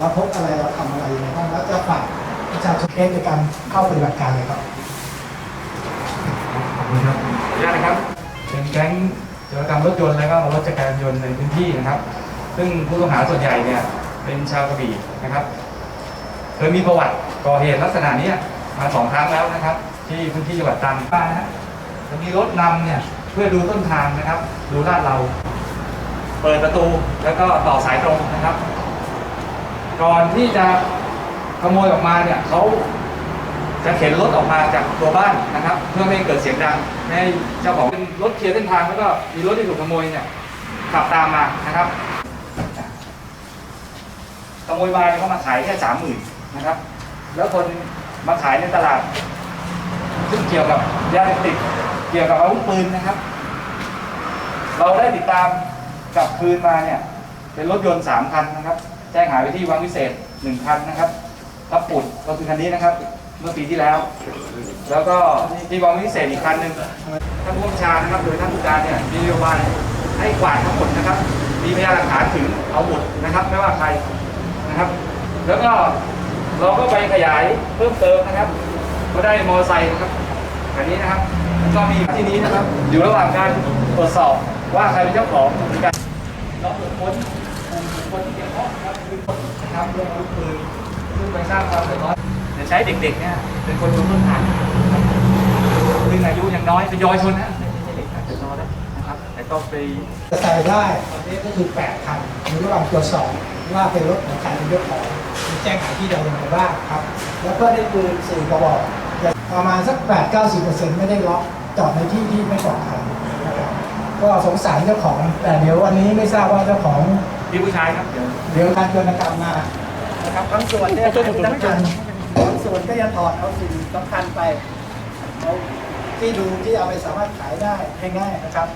เราพบอะไรเราทำอะไรยังไงบ้างแล้วจะฝากประชาชนเองในการเข้าปฏิบัติการเลยครับขอบคุณครับขออนุญาตนะครับเป็นแก๊งโจรกรรมรถยนต์และก็รถจักรยานยนต์ในพื้นที่นะครับ ซึ่งผู้ต้องหาส่วนใหญ่เนี่ยเป็นชาวกระบี่นะครับ เคยมีประวัติก่อเหตุลักษณะเนี้ยมาสองครั้งแล้วนะครับ ที่พื้นที่จังหวัดตรังบ้านนะฮะจะมีรถนำเนี่ยเพื่อดูต้นทางนะครับ ดูลาดเรา เปิดประตูแล้วก็ต่อสายตรงนะครับ ก่อนที่จะขโมยออกมาเนี่ยเขาจะเข็นรถออกมาจากตัวบ้านนะครับ เพื่อไม่ให้เกิดเสียงดังไม่ให้เจ้าของเป็นรถเคลียร์เส้นทางแล้วก็มีรถที่ถูกขโมยเนี่ยขับตามมานะครับขโมยมาเขามาขายแค่สามหมื่นนะครับ แล้วคนมาขายในตลาด ซึ่งเกี่ยวกับยาเสพติดเกี่ยวกับอาวุธปืนนะครับ เราได้ติดตามกลับคืนมาเนี่ย เป็นรถยนต์สามคันนะครับ แจ้งหายไปที่วังวิเศษหนึ่งคันนะครับรับปุดก็คือคันนี้นะครับ เมื่อปีที่แล้ว แล้วก็ที่วังวิเศษอีกคันหนึ่งท่านผู้บัญชานะครับโดยท่านผู้การเนี่ยมีนโยบายให้กวาดทั้งหมดนะครับ มีพยานหลักฐานถึงเอาหมดนะครับ ไม่ว่าใครนะครับ แล้วก็เราก็ไปขยายเพิ่มเติมนะครับ ก็ได้มอไซค์นะครับอันนี้นะครับ ก็มีที่นี้นะครับ อยู่ระหว่างการตรวจสอบว่าใครเป็นเจ้าของการ ค้นกลุ่มบุคคลที่เกี่ยวข้องครับคือคนนะครับเรื่องอาวุธปืนซึ่งไปสร้างความเดือดร้อนจะใช้เด็กๆเนี่ยเป็นคนดูต้นทางนะครับซึ่งอายุยังน้อยเป็นเยาวชนนะไม่ใช่เด็กอาจจะน้อยนะครับแต่ต้องไปจะใส่ได้ตอนนี้ก็คือ8คันอยู่ระหว่างตรวจสอบว่าเป็นรถของใครเป็นเจ้าของมีแจ้งหายที่ใดยังไงบ้างครับ แล้วก็ได้ปืนสี่กระบอกประมาณสัก8-90%ไม่ได้ล็อกจอดในที่ที่ไม่ปลอดภัย ก็สงสารเจ้าของ แต่เดี๋ยววันนี้ไม่ทราบว่าเจ้าของที่ผู้ชายครับ เดี๋ยวเดี๋ยวการโจรกรรมมานะครับบางส่วนเนี่ยทั้งคันบางส่วนก็จะถอดเอาสิ่งสำคัญไปเอาที่ดูที่เอาไปสามารถขายได้ง่ายๆนะครับ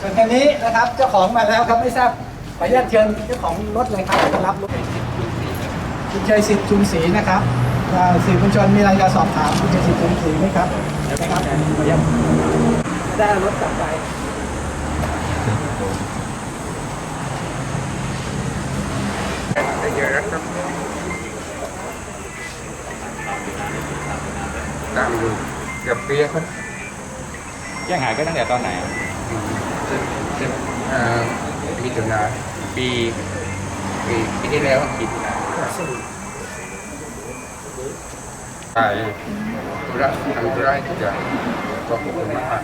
ส่วนคันนี้นะครับเจ้าของมาแล้วครับไม่ทราบขออนุญาตเชิญเจ้าของรถเลยครับมารับรถคุณชัยสิทธิ์ชุมศรีนะครับอ่าสื่อมวลชนมีอะไรจะสอบถามคุณชัยสิทธิ์ชุมศรีไหมครับนะครับ ขออนุญาตได้เอารถกลับไปตามดูเกับเปียคนแจ้งหายก็ตั้งแต่ตอนไหนอะเอ่อมิถุนาปีปีปีที่แล้วปีที่แล้วตายธุระทำธุระที่จะขอบคุณมาก